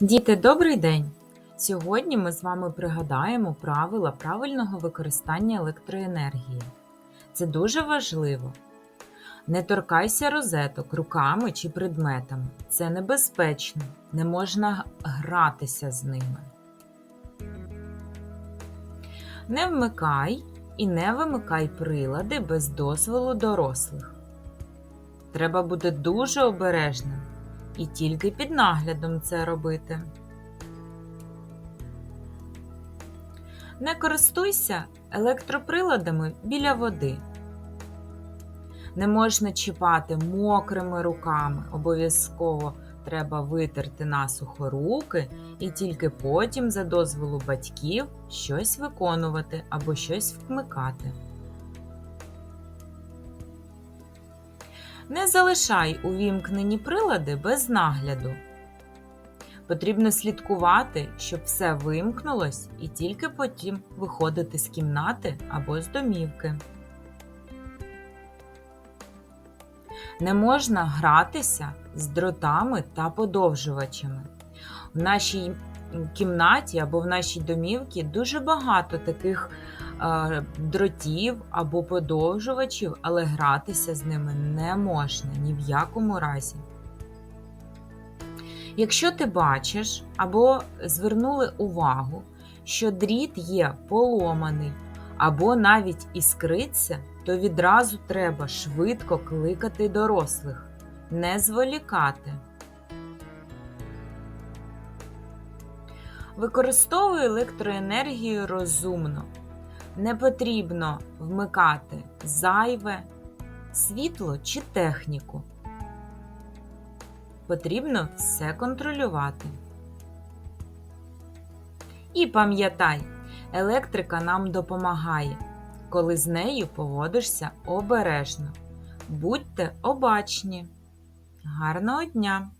Діти, добрий день! Сьогодні ми з вами пригадаємо правила правильного використання електроенергії. Це дуже важливо. Не торкайся розеток руками чи предметами. Це небезпечно, не можна гратися з ними. Не вмикай і не вимикай прилади без дозволу дорослих. Треба бути дуже обережним і тільки під наглядом це робити. Не користуйся електроприладами біля води. Не можна чіпати мокрими руками. Обов'язково треба витерти насухо руки і тільки потім, за дозволу батьків, щось виконувати або щось вмикати. Не залишай увімкнені прилади без нагляду. Потрібно слідкувати, щоб все вимкнулось, і тільки потім виходити з кімнати або з домівки. Не можна гратися з дротами та подовжувачами. В нашій кімнаті або в нашій домівці дуже багато таких дротів або подовжувачів, але гратися з ними не можна ні в якому разі. Якщо ти бачиш або звернули увагу, що дріт є поломаний або навіть іскриться, то відразу треба швидко кликати дорослих, не зволікати. Використовуй електроенергію розумно. Не потрібно вмикати зайве, світло чи техніку. Потрібно все контролювати. І пам'ятай, електрика нам допомагає, коли з нею поводишся обережно. Будьте обачні. Гарного дня!